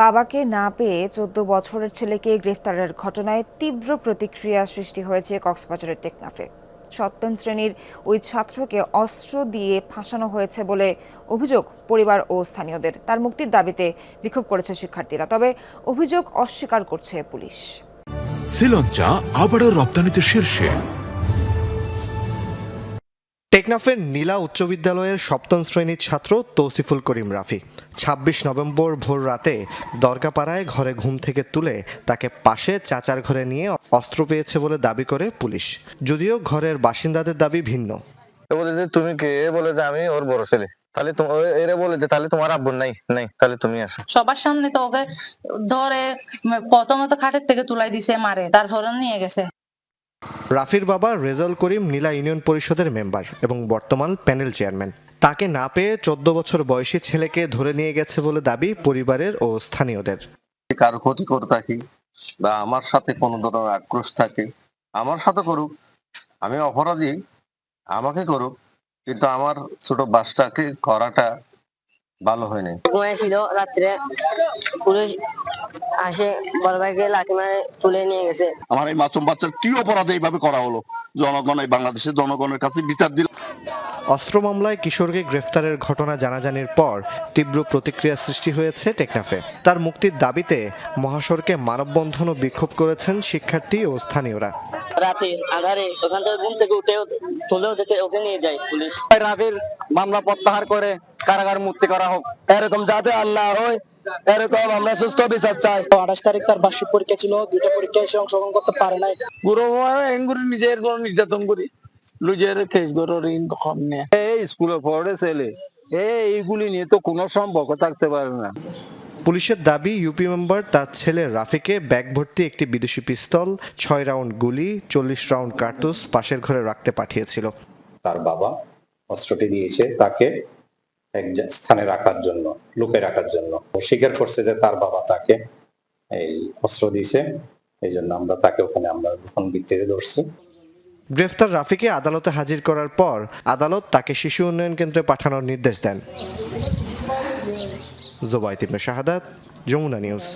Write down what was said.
বাবাকে না পেয়ে চোদ্দ বছরের ছেলেকে গ্রেফতারের ঘটনায় তীব্র প্রতিক্রিয়া সৃষ্টি হয়েছে কক্সবাজারের টেকনাফে। সপ্তম শ্রেণির ওই ছাত্রকে অস্ত্র দিয়ে ফাঁসানো হয়েছে বলে অভিযোগ পরিবার ও স্থানীয়দের। তার মুক্তির দাবিতে বিক্ষোভ করেছে শিক্ষার্থীরা, তবে অভিযোগ অস্বীকার করছে পুলিশ। শ্রীলঞ্চা আবারও রপ্তানিতে শীর্ষে। টেকনাফের নীলা উচ্চ বিদ্যালয়ের সপ্তম শ্রেণির ছাত্র তৌসিফুল করিম রাফি ছাব্বিশ নভেম্বর ভোর রাতে দরগাপাড়ায় ঘরে ঘুম থেকে তুলে তাকে পাশে চাচার ঘরে নিয়ে অস্ত্র পেয়েছে বলে দাবি করে পুলিশ। যদিও ঘরের বাসিন্দাদের দাবি ভিন্ন। বলে যে তুমি কে? এ বলে যে আমি ওর বড় ছেলে। তাহলে তো ও- এরা বলে যে তাহলে তোমার আব্বু নাই নাই তাহলে তুমি আসো। সবার সামনে তো ওকে ধরে প্রথমত খাটের থেকে তুলাই দিছে মারে তারপরে নিয়ে গেছে। রাফির বাবা রেজাউল করিম নীলা ইউনিয়ন পরিষদের মেম্বার এবং বর্তমান প্যানেল চেয়ারম্যান। তাকে না পেয়ে চোদ্দ বছর বয়সী ছেলেকে ধরে নিয়ে গেছে বলে দাবি পরিবারের ও স্থানীয়দের। কারও ক্ষতি করে থাকি বা আমার সাথে কোনো ধরনের আক্রোশ থাকে আমার সাথে করুক আমি অপরাধী আমাকে করুক কিন্তু আমার ছোট বাসটাকে করাটা ভালো হয়নি। ঘুমাইছিল রাত্রে পুলিশ আসে বড় ভাইকে লাঠি মারে তুলে নিয়ে গেছে। আমার এই মাসুম বাচ্চার কি অপরাধ এইভাবে করা হলো? জনগণ এই বাংলাদেশের জনগণের কাছে বিচার দিল। অস্ত্র মামলায় কিশোরকে গ্রেফতারের ঘটনা জানাজানির পর তীব্র প্রতিক্রিয়া সৃষ্টি হয়েছে টেকনাফে। তার মুক্তির দাবিতে মহাসড়কে মানববন্ধন ও বিক্ষোভ করেছেন শিক্ষার্থী ও স্থানীয়রা। রাতে আধারে ওখান থেকে ঘুম থেকে উঠে তুলেও দেখে ওকে নিয়ে যায় পুলিশ। রাফির মামলা প্রত্যাহার করে কারাগার মুক্তি করা হোক। এরকম যাতে আল্লাহ হয় এরকম আমরা সুস্থ বিচার চাই। আঠাশ তারিখ তার বার্ষিক পরীক্ষা ছিল দুইটা পরীক্ষায় সে অংশগ্রহণ করতে পারে নাই। গুরু নিজের কোনো নির্যাতন করি। নিজের কেস গরো ঋণ কম নিয়ে এই স্কুলে পড়ে ছেলে। এইগুলি নিয়ে তো কোনো সম্পর্ক থাকতে পারে না। পুলিশের দাবি ইউপি মেম্বার তার ছেলে রাফিকে ব্যাগ ভর্তি একটি বিদেশি পিস্তল ছয় রাউন্ড গুলি চল্লিশ রাউন্ড কার্তুস পাশের ঘরে রাখতে পাঠিয়েছিল। তার বাবা অস্ত্রটি দিয়েছে তাকে এক স্থানে রাখার জন্য লুকে রাখার জন্য। স্বীকার করছে যে তার বাবা তাকে এই অস্ত্র দিয়েছে এই জন্য আমরা তাকে ওখানে আমরা এখন ভিত্তিতে ধরছি। গ্রেফতার রাফিকে আদালতে হাজির করার পর আদালত তাকে শিশু উন্নয়ন কেন্দ্রে পাঠানোর নির্দেশ দেন। জোবাইত ইবনে শাহাদাত, যমুনা নিউজ।